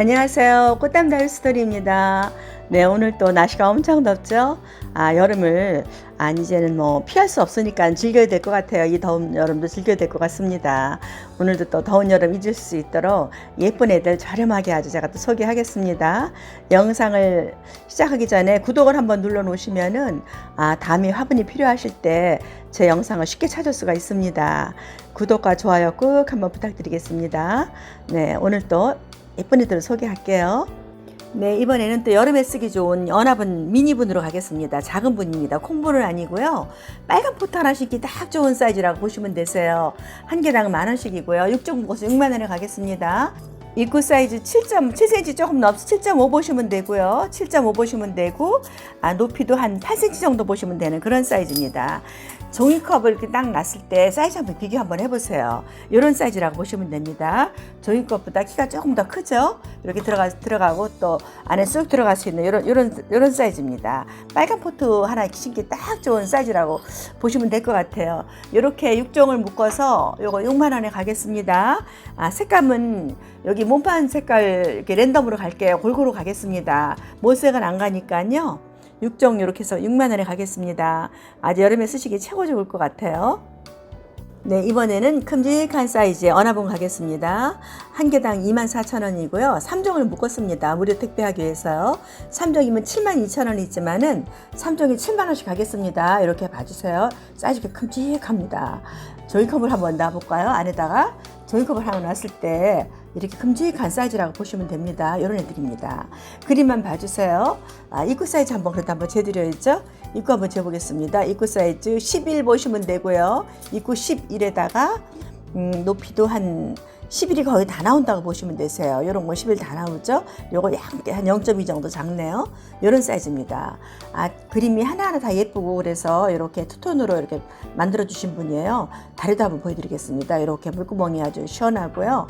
안녕하세요. 꽃담 다일 스토리입니다. 네, 오늘 또 날씨가 엄청 덥죠? 아, 여름을, 아, 이제는 뭐 피할 수 없으니까 즐겨야 될 것 같아요. 이 더운 여름도 즐겨야 될 것 같습니다. 오늘도 또 더운 여름 잊을 수 있도록 예쁜 애들 저렴하게 아주 제가 또 소개하겠습니다. 영상을 시작하기 전에 구독을 한번 눌러 놓으시면은, 아, 다음에 화분이 필요하실 때 제 영상을 쉽게 찾을 수가 있습니다. 구독과 좋아요 꾹 한번 부탁드리겠습니다. 네, 오늘 또 예쁜 애들을 소개할게요. 네, 이번에는 또 여름에 쓰기 좋은 연합은 미니분으로 가겠습니다. 작은 분입니다. 콩분은 아니고요. 빨간 포트 하나 씩기 딱 좋은 사이즈라고 보시면 되세요. 한 개당 만 원씩이고요. 6종 묶어서 6만 원에 가겠습니다. 입구 사이즈 7.7cm 조금 넘어서 7.5 보시면 되고요. 7.5 보시면 되고 아, 높이도 한 8cm 정도 보시면 되는 그런 사이즈입니다. 종이컵을 이렇게 딱 놨을 때 사이즈 한번 비교 한번 해보세요. 이런 사이즈라고 보시면 됩니다. 종이컵보다 키가 조금 더 크죠? 이렇게 들어가, 들어가고 또 안에 쑥 들어갈 수 있는 이런, 이런, 이런 사이즈입니다. 빨간 포트 하나 신기 딱 좋은 사이즈라고 보시면 될 것 같아요. 이렇게 6종을 묶어서 요거 6만원에 가겠습니다. 아, 색감은 여기 몸판 색깔 이렇게 랜덤으로 갈게요. 골고루 가겠습니다. 모색은 안 가니까요. 6종 이렇게 해서 6만 원에 가겠습니다. 아주 여름에 쓰시기 최고 좋을 것 같아요. 네, 이번에는 큼직한 사이즈의 어나봉 가겠습니다. 한 개당 24,000원이고요. 3종을 묶었습니다. 무료 택배하기 위해서요. 3종이면 72,000원이지만은 3종이 7만원씩 가겠습니다. 이렇게 봐주세요. 사이즈가 큼직합니다. 조이컵을 한번 놔볼까요? 안에다가 조이컵을 하나 놨을 때 이렇게 큼직한 사이즈라고 보시면 됩니다. 이런 애들입니다. 그림만 봐주세요. 아, 입구 사이즈 한번 그래도 한번 재드려야죠. 입구 한번 재보겠습니다. 입구 사이즈 11 보시면 되고요. 입구 11에다가 음, 높이도 한 11이 거의 다 나온다고 보시면 되세요. 이런 거11다 나오죠? 요거 약간 한0.2 정도 작네요. 이런 사이즈입니다. 아, 그림이 하나하나 다 예쁘고 그래서 이렇게 투톤으로 이렇게 만들어 주신 분이에요. 다리도 한번 보여 드리겠습니다. 이렇게 물구멍이 아주 시원하고요.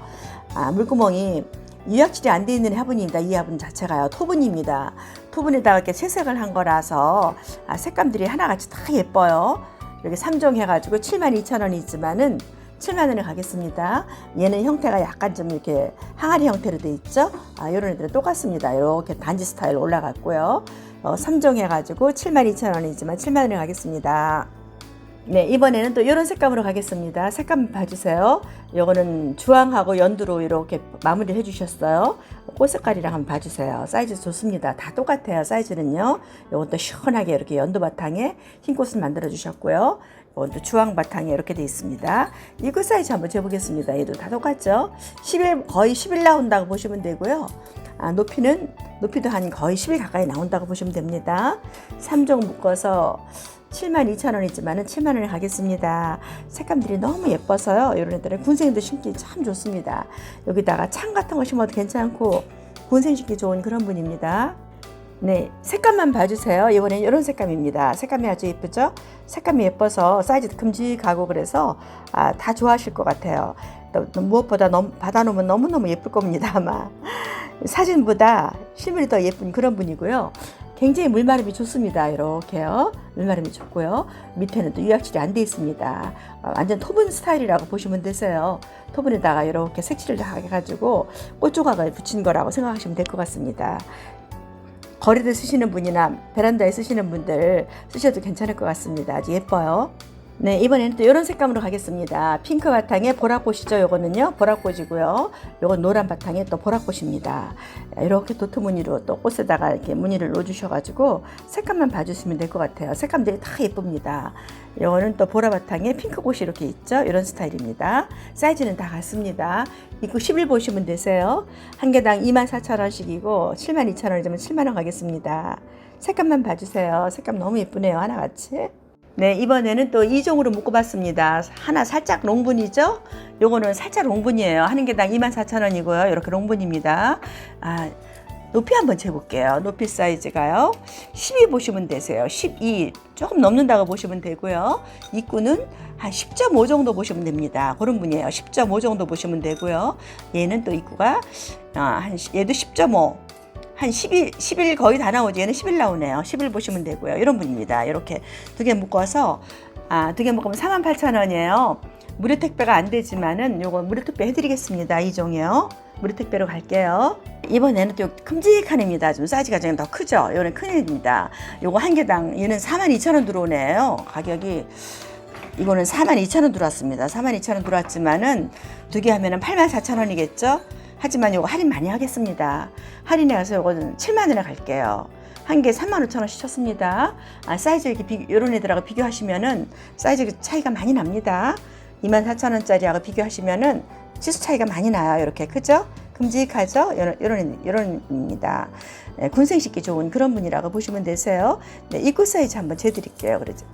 아, 물구멍이 유약질이 안 돼 있는 화분입니다. 이 화분 자체가요. 토분입니다. 토분에다가 이렇게 채색을 한 거라서 아, 색감들이 하나같이 다 예뻐요. 이렇게 3종 해가지고 72,000원이지만은 7만 원에 가겠습니다. 얘는 형태가 약간 좀 이렇게 항아리 형태로 돼 있죠. 아, 이런 애들은 똑같습니다. 이렇게 단지 스타일 올라갔고요. 어, 3종 해가지고 7만 2천 원이지만 7만 원에 가겠습니다. 네, 이번에는 또 이런 색감으로 가겠습니다. 색감 봐주세요. 요거는 주황하고 연두로 이렇게 마무리를 해주셨어요. 꽃 색깔이랑 한번 봐주세요. 사이즈 좋습니다. 다 똑같아요. 사이즈는요. 또 시원하게 이렇게 연두 바탕에 흰 꽃을 만들어 주셨고요. 요건 또 주황 바탕에 이렇게 돼 있습니다. 이거 사이즈 한번 재보겠습니다. 얘도 다 똑같죠? 11, 거의 11 나온다고 보시면 되고요. 아, 높이는, 높이도 한 거의 11 가까이 나온다고 보시면 됩니다. 3종 묶어서 72,000원이지만은 7만 원에 가겠습니다. 색감들이 너무 예뻐서요. 이런 애들은 군생도 심기 참 좋습니다. 여기다가 창 같은 거 심어도 괜찮고 군생 심기 좋은 그런 분입니다. 네, 색감만 봐주세요. 이번엔 이런 색감입니다. 색감이 아주 예쁘죠? 색감이 예뻐서 사이즈도 큼직하고 그래서 아, 다 좋아하실 것 같아요. 또 무엇보다 너무, 받아놓으면 너무너무 예쁠 겁니다, 아마. 사진보다 실물이 더 예쁜 그런 분이고요. 굉장히 물마름이 좋습니다. 이렇게요. 물마름이 좋고요. 밑에는 또 유약질이 안 돼 있습니다. 어, 완전 토분 스타일이라고 보시면 되세요. 토분에다가 이렇게 색칠을 다 해가지고 꽃 조각을 붙인 거라고 생각하시면 될 것 같습니다. 거리대 쓰시는 분이나 베란다에 쓰시는 분들 쓰셔도 괜찮을 것 같습니다. 아주 예뻐요. 네, 이번에는 또 이런 색감으로 가겠습니다. 핑크 바탕에 보라꽃이죠. 요거는요, 보라꽃이고요. 요건 노란 바탕에 또 보라꽃입니다. 이렇게 도트 무늬로 또 꽃에다가 이렇게 무늬를 넣어 주셔 가지고 색감만 봐 주시면 될 것 같아요. 색감들이 다 예쁩니다. 요거는 또 보라 바탕에 핑크 꽃이 이렇게 있죠. 이런 스타일입니다. 사이즈는 다 같습니다. 입구 11 보시면 되세요. 한 개당 24,000원씩이고 72,000원이면 7만 원 가겠습니다. 색감만 봐 주세요. 색감 너무 예쁘네요. 하나같이. 네, 이번에는 또 2종으로 묶어봤습니다. 하나 살짝 롱분이죠? 요거는 살짝 롱분이에요. 하는 개당 24,000원이고요. 이렇게 롱분입니다. 아, 높이 한번 재볼게요. 높이 사이즈가요. 12 보시면 되세요. 12 조금 넘는다고 보시면 되고요. 입구는 한 10.5 정도 보시면 됩니다. 그런 분이에요. 10.5 정도 보시면 되고요. 얘는 또 입구가 아, 한 얘도 10.5. 한 11, 11 거의 다 나오죠. 얘는 11 나오네요. 11 보시면 되고요. 이런 분입니다. 이렇게 두 개 묶어서 아, 두 개 묶으면 48,000원이에요. 무료 택배가 안 되지만은 요거 무료 택배 해드리겠습니다. 이 종이요. 무료 택배로 갈게요. 이번에는 또 큼직한 입니다. 좀 사이즈가 좀 더 크죠? 이거는 큰 입니다. 요거 한 개당 얘는 42,000원 들어오네요. 가격이 이거는 42,000원 들어왔습니다. 42,000원 들어왔지만은 두 개 하면은 84,000원이겠죠? 하지만 요거 할인 많이 하겠습니다. 할인해 가서 요거는 7만 원에 갈게요. 한 개 3만 5천 원씩 쳤습니다. 아, 사이즈 이렇게 비, 이런 애들하고 비교하시면은 사이즈 차이가 많이 납니다. 2만 4천 원짜리하고 비교하시면은 치수 차이가 많이 나요. 이렇게 크죠? 큼직하죠? 이런 이런 이런 입니다. 네, 군생 식기 좋은 그런 분이라고 보시면 되세요. 네, 입구 사이즈 한번 재드릴게요. 그러죠.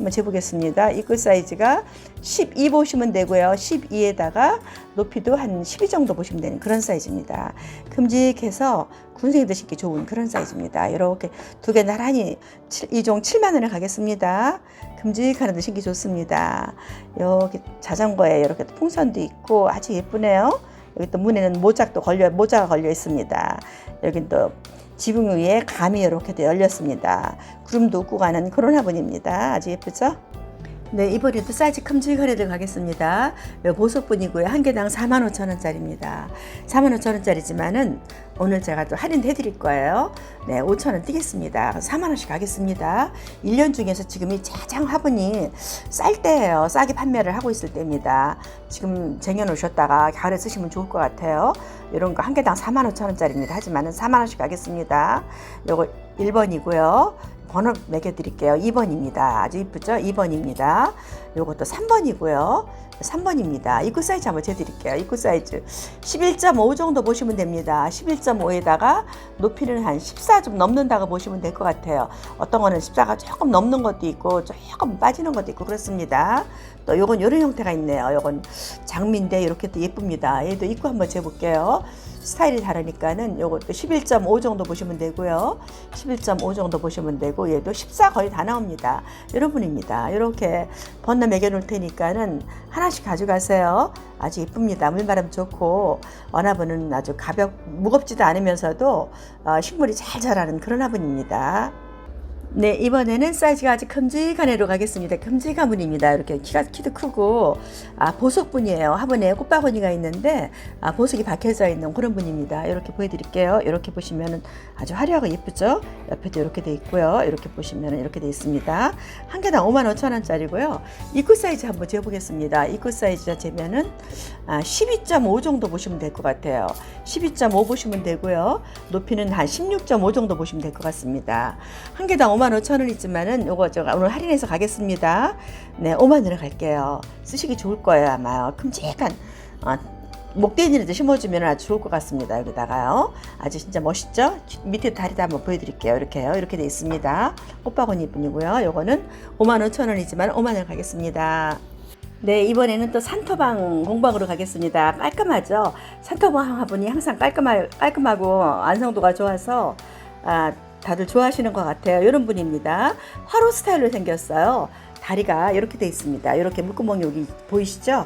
한번 재보겠습니다. 입구 사이즈가 12 보시면 되고요. 12에다가 높이도 한 12 정도 보시면 되는 그런 사이즈입니다. 큼직해서 군생이들 신기 좋은 그런 사이즈입니다. 이렇게 두 개 나란히 2종 7만 원에 가겠습니다. 큼직한 애들 신기 좋습니다. 여기 자전거에 이렇게 또 풍선도 있고 아주 예쁘네요. 여기 또 문에는 모작도 걸려 모자가 걸려 있습니다. 여기 또 지붕 위에 감이 이렇게 또 열렸습니다. 구름도 웃고 가는 그런 화분입니다. 아주 예쁘죠? 네, 이번에도 사이즈 애들 가겠습니다. 요 보석분이고요. 한 개당 45,000원짜리입니다. 45,000원짜리지만은 오늘 제가 또 할인해 드릴 거예요. 네, 5,000원 뛰겠습니다. 4만원씩 가겠습니다. 1년 중에서 지금 이 짜장 화분이 쌀 때예요. 싸게 판매를 하고 있을 때입니다. 지금 쟁여놓으셨다가 가을에 쓰시면 좋을 것 같아요. 이런 거 한 개당 45,000원짜리입니다. 하지만은 4만원씩 가겠습니다. 요거 1번이고요. 번호 매겨드릴게요. 2번입니다. 아주 이쁘죠? 2번입니다. 요것도 3번이고요. 3번입니다. 입구 사이즈 한번 재드릴게요. 입구 사이즈 11.5 정도 보시면 됩니다. 11.5에다가 높이는 한 14 좀 넘는다고 보시면 될 것 같아요. 어떤 거는 14가 조금 넘는 것도 있고 조금 빠지는 것도 있고 그렇습니다. 또 요건 이런 형태가 있네요. 요건 장미인데 이렇게 또 예쁩니다. 얘도 입구 한번 재볼게요. 스타일이 다르니까는 요것도 11.5 정도 보시면 되고요. 11.5 정도 보시면 되고 얘도 14 거의 다 나옵니다. 여러분입니다. 이렇게 번나 매겨 놓을 테니까는 하나씩 가져가세요. 아주 예쁩니다. 물바람 좋고 원화분은 아주 가볍 무겁지도 않으면서도 어, 식물이 잘 자라는 그런 화분입니다. 네, 이번에는 사이즈가 아주 큼직한 애로 가겠습니다. 큼직한 분입니다. 이렇게 키가, 키도 크고, 아, 보석분이에요. 화분에 꽃바구니가 있는데, 아, 보석이 박혀져 있는 그런 분입니다. 이렇게 보여드릴게요. 이렇게 보시면은 아주 화려하고 예쁘죠? 옆에도 이렇게 돼 있고요. 이렇게 보시면은 이렇게 돼 있습니다. 한 개당 5만 5천 원짜리고요. 입구 사이즈 한번 재보겠습니다. 입구 사이즈 재면은, 아, 12.5 정도 보시면 될 것 같아요. 12.5 보시면 되고요. 높이는 한 16.5 정도 보시면 될 것 같습니다. 한 개당 5만 5천 원이지만은 요거 제가 오늘 할인해서 가겠습니다. 네, 5만 원에 갈게요. 쓰시기 좋을 거예요 아마 큼직한 어, 목대니라도 심어주면 아주 좋을 것 같습니다. 여기다가요. 아주 진짜 멋있죠? 밑에 다리도 한번 보여드릴게요. 이렇게요. 이렇게 돼 있습니다. 꽃바구니 분이고요. 요거는 5만 5천 원이지만 5만 원 가겠습니다. 네, 이번에는 또 산토방 공방으로 가겠습니다. 깔끔하죠? 산토방 화분이 항상 깔끔하, 깔끔하고 완성도가 좋아서 아, 다들 좋아하시는 것 같아요. 이런 분입니다. 화로 스타일로 생겼어요. 다리가 이렇게 돼 있습니다. 이렇게 물구멍이 여기 보이시죠?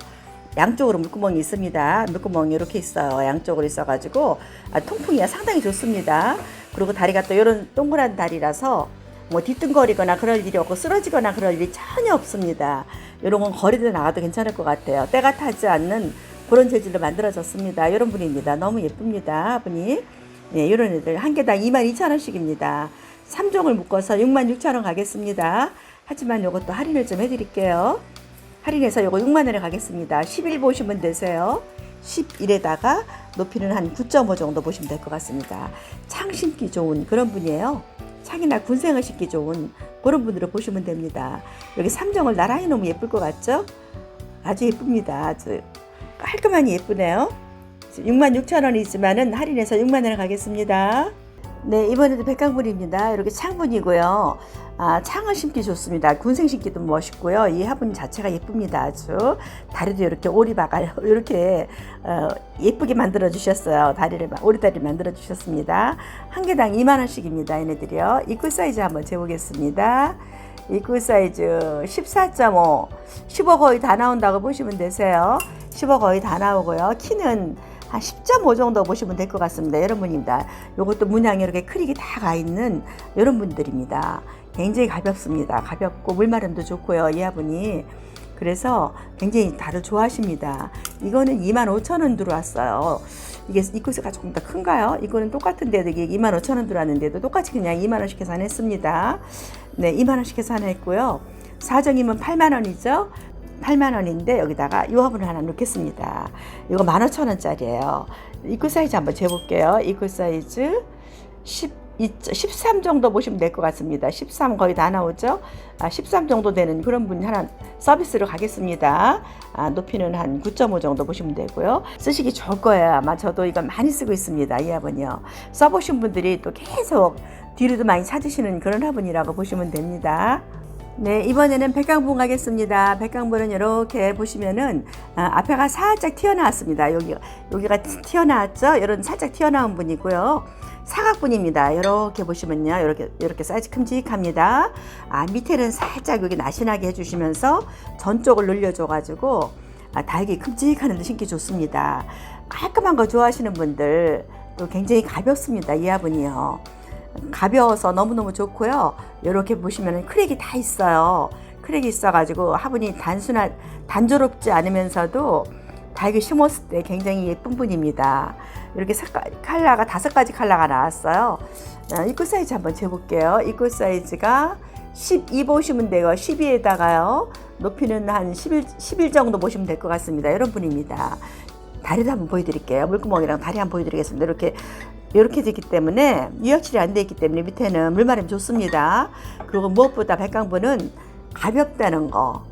양쪽으로 물구멍이 있습니다. 물구멍이 이렇게 있어요. 양쪽으로 있어가지고 아, 통풍이가 상당히 좋습니다. 그리고 다리가 또 이런 동그란 다리라서 뭐 뒤뚱거리거나 그럴 일이 없고 쓰러지거나 그럴 일이 전혀 없습니다. 이런 건 거리도 나가도 괜찮을 것 같아요. 때가 타지 않는 그런 재질로 만들어졌습니다. 이런 분입니다. 너무 예쁩니다. 분이. 예, 이런 애들 한 개당 22,000원씩입니다. 3종을 묶어서 66,000원 가겠습니다. 하지만 이것도 할인을 좀 해드릴게요. 할인해서 이거 6만 원에 가겠습니다. 11 보시면 되세요. 11에다가 높이는 한 9.5 정도 보시면 될 것 같습니다. 창 심기 좋은 그런 분이에요. 창이나 군생을 심기 좋은 그런 분으로 보시면 됩니다. 여기 3종을 나란히 놓으면 예쁠 것 같죠? 아주 예쁩니다. 아주 깔끔하니 예쁘네요. 6만 6천 원이지만은 할인해서 6만 원에 가겠습니다. 네, 이번에도 백강분입니다. 이렇게 창분이고요. 아, 창을 심기 좋습니다. 군생 심기도 멋있고요. 이 화분 자체가 예쁩니다. 아주 다리도 이렇게 오리박알 이렇게 어, 예쁘게 만들어 주셨어요. 다리를 오리다리 만들어 주셨습니다. 한 개당 2만 원씩입니다. 얘네들이요. 입구 사이즈 한번 재보겠습니다. 입구 사이즈 14.5, 15 거의 다 나온다고 보시면 되세요. 15 거의 다 나오고요. 키는 한 10.5 정도 보시면 될 것 같습니다. 여러분입니다. 이것도 문양이 이렇게 크릭이 다 가 있는 이런 분들입니다. 굉장히 가볍습니다. 가볍고 물마름도 좋고요. 이 화분이 그래서 굉장히 다들 좋아하십니다. 이거는 25,000원 들어왔어요. 이게 이 코스가 조금 더 큰가요? 이거는 똑같은데도 이게 25,000원 들어왔는데도 똑같이 그냥 2만원씩 계산했습니다. 네, 2만원씩 계산했고요. 사정이면 8만원이죠. 8만원인데 여기다가 유화분을 하나 넣겠습니다. 이거 15,000원짜리예요. 입구 사이즈 한번 재볼게요. 입구 사이즈 10 13 정도 보시면 될 것 같습니다. 13 거의 다 나오죠? 아, 13 정도 되는 그런 분이 하나 서비스로 가겠습니다. 아, 높이는 한 9.5 정도 보시면 되고요. 쓰시기 좋을 거예요. 아마 저도 이거 많이 쓰고 있습니다. 이 화분이요. 써보신 분들이 또 계속 뒤로도 많이 찾으시는 그런 화분이라고 보시면 됩니다. 네, 이번에는 백강분 가겠습니다. 백강분은 이렇게 보시면은 아, 앞에가 살짝 튀어나왔습니다. 여기 여기가 튀어나왔죠? 이런 살짝 튀어나온 분이고요. 사각분입니다. 이렇게 보시면요, 이렇게 이렇게 사이즈 큼직합니다. 아 밑에는 살짝 여기 날씬하게 해 주시면서 전쪽을 늘려 줘 가지고 아, 달기 큼직하는 데 신기 좋습니다. 깔끔한 거 좋아하시는 분들 또 굉장히 가볍습니다. 이 화분이요. 가벼워서 너무너무 좋고요. 이렇게 보시면 크랙이 다 있어요. 크랙이 있어가지고 화분이 단순한 단조롭지 않으면서도 달기 심었을 때 굉장히 예쁜 분입니다. 이렇게 색깔, 컬러가 다섯 가지 컬러가 나왔어요. 자, 입구 사이즈 한번 재볼게요. 입구 사이즈가 12 보시면 돼요. 12에다가요. 높이는 한 11, 11 정도 보시면 될 것 같습니다. 이런 분입니다. 다리도 한번 보여드릴게요. 물구멍이랑 다리 한번 보여드리겠습니다. 이렇게 이렇게 되기 때문에 유약칠이 안 돼 있기 때문에 밑에는 물마름 좋습니다. 그리고 무엇보다 백강분은 가볍다는 거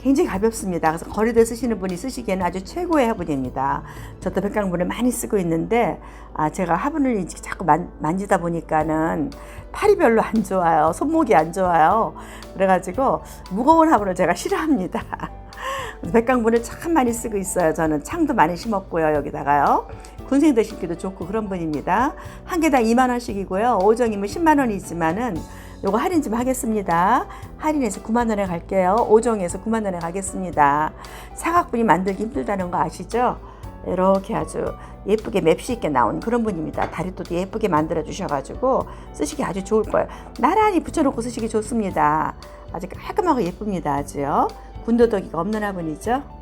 굉장히 가볍습니다. 그래서 거리대 쓰시는 분이 쓰시기에는 아주 최고의 화분입니다. 저도 백강분을 많이 쓰고 있는데 아, 제가 화분을 자꾸 만, 만지다 보니까는 팔이 별로 안 좋아요. 손목이 안 좋아요. 그래가지고 무거운 화분을 제가 싫어합니다. 백강분을 참 많이 쓰고 있어요. 저는 창도 많이 심었고요. 여기다가요. 군생도 심기도 좋고 그런 분입니다. 한 개당 2만 원씩이고요. 오정이면 10만 원이지만은 요거 할인 좀 하겠습니다. 할인해서 9만 원에 갈게요. 5종에서 9만 원에 가겠습니다. 사각분이 만들기 힘들다는 거 아시죠? 이렇게 아주 예쁘게 맵시 있게 나온 그런 분입니다. 다리도 예쁘게 만들어 주셔가지고 쓰시기 아주 좋을 거예요. 나란히 붙여놓고 쓰시기 좋습니다. 아주 깔끔하고 예쁩니다. 아주요. 군더더기가 없는 화분이죠.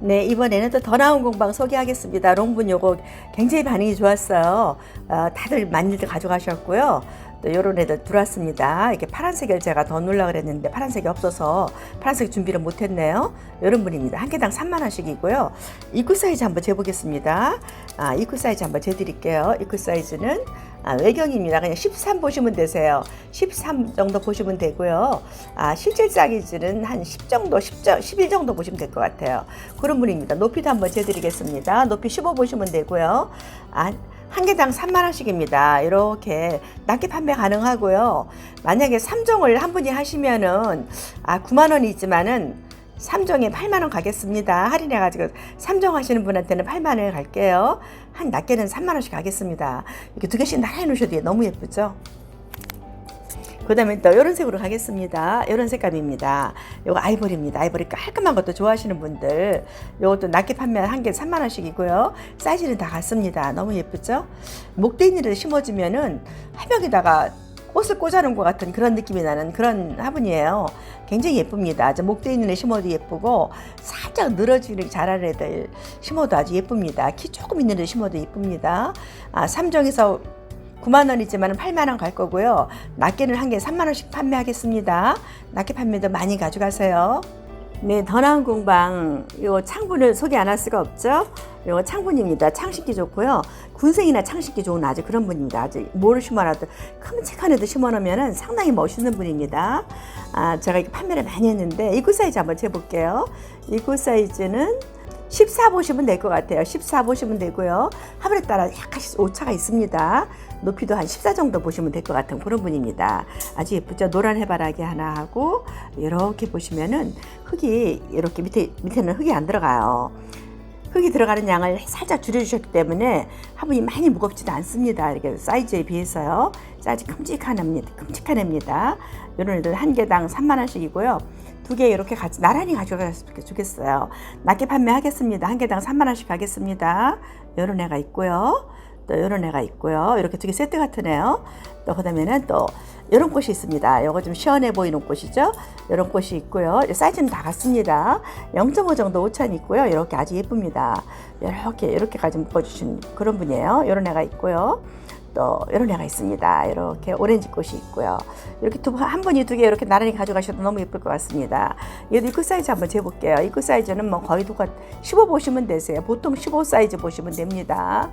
네, 이번에는 또 더 나온 공방 소개하겠습니다. 롱분 요거 굉장히 반응이 좋았어요. 어, 다들 많이들 가져가셨고요. 또 요런 애들 들어왔습니다. 이게 파란색을 제가 더 넣으려고 그랬는데 파란색이 없어서 파란색 준비를 못 했네요. 요런 분입니다. 한 개당 3만 원씩이고요. 입구 사이즈 한번 재보겠습니다. 아, 입구 사이즈 한번 재드릴게요. 입구 사이즈는 아, 외경입니다. 그냥 13 보시면 되세요. 13 정도 보시면 되고요. 아, 실제 사이즈는 한 10 정도, 10, 11 정도 보시면 될 것 같아요. 그런 분입니다. 높이도 한번 재드리겠습니다. 높이 15 보시면 되고요. 아, 한 개당 3만 원씩입니다. 이렇게 낮게 판매 가능하고요. 만약에 3종을 한 분이 하시면은 아 9만 원이지만은 3종에 8만 원 가겠습니다. 할인해 가지고 3종 하시는 분한테는 8만 원에 갈게요. 한 낮게는 3만 원씩 가겠습니다. 이렇게 두 개씩 나란히 놓으셔도 너무 예쁘죠? 그 다음에 또 이런 색으로 가겠습니다. 이런 색감입니다. 요거 아이보리입니다. 아이보리 깔끔한 것도 좋아하시는 분들 요것도 낮게 판매한 한개 3만 원씩이고요. 사이즈는 다 같습니다. 너무 예쁘죠? 목대인으로 심어주면은 화벽에다가 꽃을 꽂아놓은 것 같은 그런 느낌이 나는 그런 화분이에요. 굉장히 예쁩니다. 저 목대 있는 애 심어도 예쁘고 살짝 늘어지는 자라는 애들 심어도 아주 예쁩니다. 키 조금 있는 애 심어도 예쁩니다. 아, 3종에서 9만 원이지만 8만 원 갈 거고요. 낱개는 한 개 3만 원씩 판매하겠습니다. 낱개 판매도 많이 가져가세요. 네, 더 나은 공방 요 창분을 소개 안 할 수가 없죠. 요 창분입니다. 창식기 좋고요. 군생이나 창식기 좋은 아주 그런 분입니다. 아주 뭐를 심어놔도 큼직한 애도 심어놓으면 상당히 멋있는 분입니다. 아, 제가 이렇게 판매를 많이 했는데 입구 사이즈 한번 재볼게요. 입구 사이즈는 14 보시면 될 것 같아요. 14 보시면 되고요. 화분에 따라 약간씩 오차가 있습니다. 높이도 한 14 정도 보시면 될 것 같은 그런 분입니다. 아주 예쁘죠? 노란 해바라기 하나 하고 이렇게 보시면은 흙이 이렇게 밑에 밑에는 흙이 안 들어가요. 흙이 들어가는 양을 살짝 줄여주셨기 때문에 화분이 많이 무겁지도 않습니다. 이렇게 사이즈에 비해서요. 사이즈 큼직한 애입니다. 큼직한 애입니다. 이런 애들 한 개당 3만 원씩이고요. 두 개 이렇게 같이 나란히 가져갔으면 좋겠어요. 낮게 판매하겠습니다. 한 개당 3만 원씩 가겠습니다. 이런 애가 있고요. 또 이런 애가 있고요. 이렇게 두 개 세트 같으네요. 또 그다음에는 또 이런 꽃이 있습니다. 이거 좀 시원해 보이는 꽃이죠. 이런 꽃이 있고요. 사이즈는 다 같습니다. 0.5 정도 오차는 있고요. 이렇게 아주 예쁩니다. 이렇게 이렇게까지 묶어주신 그런 분이에요. 이런 애가 있고요. 또 이런 애가 있습니다. 이렇게 오렌지 꽃이 있고요. 이렇게 두, 한 분이 두 개 이렇게 나란히 가져가셔도 너무 예쁠 것 같습니다. 얘도 입구 사이즈 한번 재볼게요. 입구 사이즈는 뭐 거의 똑같 15 보시면 되세요. 보통 15 사이즈 보시면 됩니다.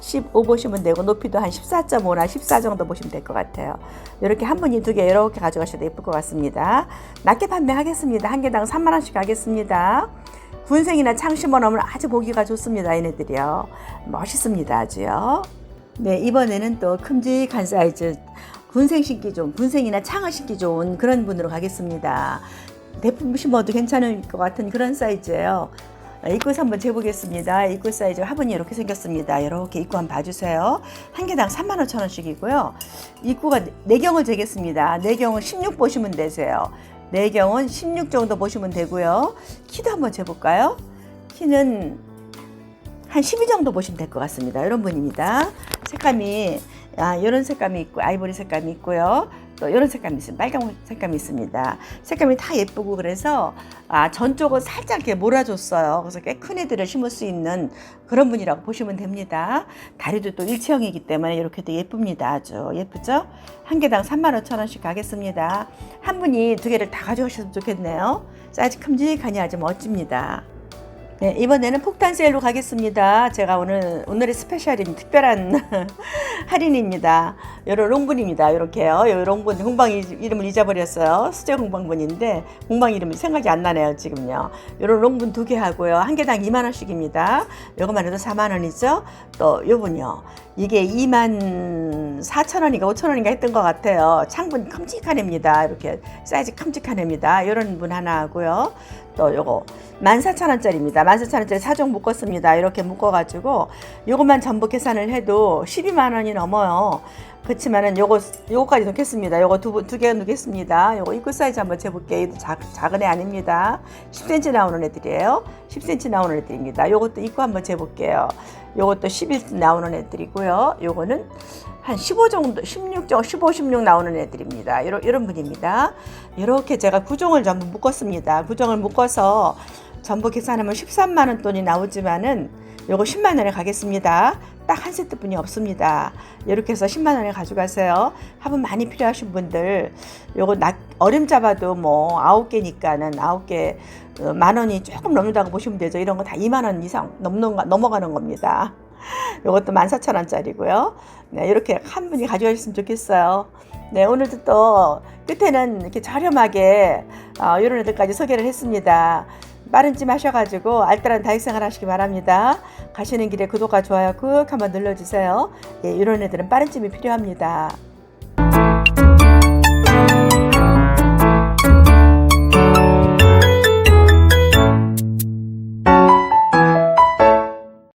15 보시면 되고 높이도 한 14.5나 14 정도 보시면 될 것 같아요. 이렇게 한 분이 두 개 이렇게 가져가셔도 예쁠 것 같습니다. 낮게 판매하겠습니다. 한 개당 3만 원씩 하겠습니다. 군생이나 창심원 하면 아주 보기가 좋습니다. 얘네들이요. 멋있습니다. 아주요. 네, 이번에는 또 큼직한 사이즈 군생 신기 좋은 군생이나 창을 신기 좋은 그런 분으로 가겠습니다. 대품 심어도 괜찮을 것 같은 그런 사이즈예요. 입구 한번 재보겠습니다. 입구 사이즈 화분이 이렇게 생겼습니다. 이렇게 입구 한번 봐주세요. 한 개당 3만 5천 원씩이고요. 입구가 내경을 재겠습니다. 내경은 16 보시면 되세요. 내경은 16 정도 보시면 되고요. 키도 한번 재볼까요? 키는 한12 정도 보시면 될 것 같습니다. 이런 분입니다. 색감이 아, 이런 색감이 있고 아이보리 색감이 있고요. 또 이런 색감이 있습니다. 빨간 색감이 있습니다. 색감이 다 예쁘고 그래서 아, 전쪽은 살짝 이렇게 몰아줬어요. 그래서 꽤 큰 애들을 심을 수 있는 그런 분이라고 보시면 됩니다. 다리도 또 일체형이기 때문에 이렇게 도 예쁩니다. 아주 예쁘죠? 한 개당 3만 5천 원씩 가겠습니다. 한 분이 두 개를 다 가져가셨으면 좋겠네요. 사이즈 큼직하니 아주 멋집니다. 네, 이번에는 폭탄 세일로 가겠습니다. 제가 오늘, 오늘의 스페셜인 특별한 할인입니다. 요런 롱분입니다. 요렇게요. 요 롱분, 이- 이름을 잊어버렸어요. 수제 공방분인데, 공방 이름이 생각이 안 나네요, 지금요. 요런 롱분 두 개 하고요. 한 개당 2만 원씩입니다. 요것만 해도 4만 원이죠. 또 요분요. 이게 2만 4천 원인가 5천 원인가 했던 것 같아요. 창분 큼직한 애입니다. 이렇게 사이즈 큼직한 애입니다. 요런 분 하나 하고요. 또 요거 14,000원짜리입니다. 14,000원짜리 사종 묶었습니다. 이렇게 묶어가지고 요것만 전부 계산을 해도 12만 원이 넘어요. 그렇지만은 요거 요거까지 넣겠습니다. 요거 두 두 개 넣겠습니다. 요거 입구 사이즈 한번 재볼게요. 이도 작, 작은 애 아닙니다. 10cm 나오는 애들이에요. 10cm 나오는 애들입니다. 요것도 입구 한번 재볼게요. 요것도 11 나오는 애들이고요. 요거는 한 15 정도, 16 정도, 15, 16 나오는 애들입니다. 이런, 이런 분입니다. 이렇게 제가 구종을 전부 묶었습니다. 구종을 묶어서 전부 계산하면 13만 원 돈이 나오지만은 요거 10만 원에 가겠습니다. 딱 한 세트뿐이 없습니다. 이렇게 해서 10만 원에 가져가세요. 화분 많이 필요하신 분들 요거 낙, 어림 잡아도 뭐 아홉 개니까는 아홉 개 어, 만 원이 조금 넘는다고 보시면 되죠. 이런 거 다 2만 원 이상 넘는 거- 넘어가는 겁니다. 요것도 14,000원짜리고요. 네, 이렇게 한 분이 가져가셨으면 좋겠어요. 네, 오늘도 또 끝에는 이렇게 저렴하게 어, 이런 애들까지 소개를 했습니다. 빠른 찜 하셔가지고 알뜰한 다육생활 하시기 바랍니다. 가시는 길에 구독과 좋아요 꾹 한번 눌러주세요. 예, 이런 애들은 빠른 찜이 필요합니다.